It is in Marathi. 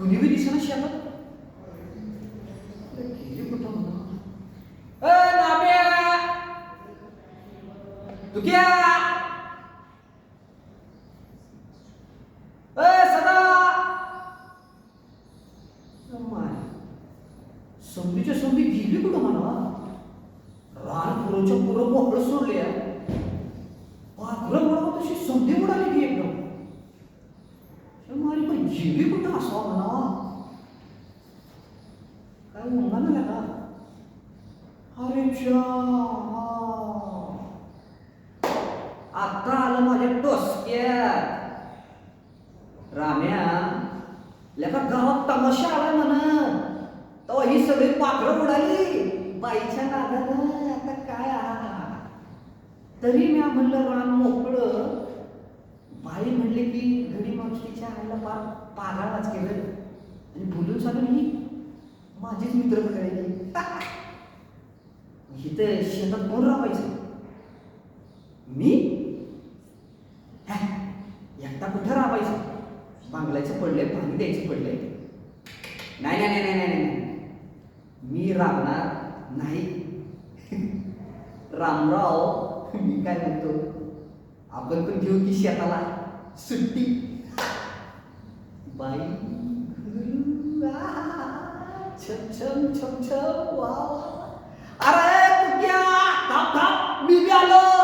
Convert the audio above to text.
कुणी बी दिसेना शेतात अरे गेली कुठं म्हणा. ए नाम्या तुक्या सदा! माय संधीच्या संधी गेली कुठं म्हणा? रान पुरोच्या पुरं मोकळं सोडले पाखरं म्हणा तशी संधी उडाली की एकदम अरे पण गेली कुठं असावं म्हणा काय म्हणणार ना का अरे च्या आता आलं माझ्या डोसक्यात राम्या लेका गावात तमाशा आला म्हणा तेव्हा ही सगळी पाखरं उडाली बाईच्या नादानं आता काय आ? तरी मी म्हणलं रान मोकळं बाई म्हणले की घडी मावशीच्या आईला फार पागाळाच केलं आणि बोलून सांगून ही माझीच मित्र करायची इथं शेतात कोण राहायचं मी? एकटा कुठं राहायचं बांगलायचं पडलंय पाणी द्यायचं पडलंय. नाही नाही नाही नाही नाही नाही. मी राबणार नाही. रामराव मी काय म्हणतो? आपण पण घेऊ की शेताला? सुट्टी. ไปคือราเชิงเชิงเชิงเชิงว้าวอะไรทุกอย่างทับทับมีเบียเลย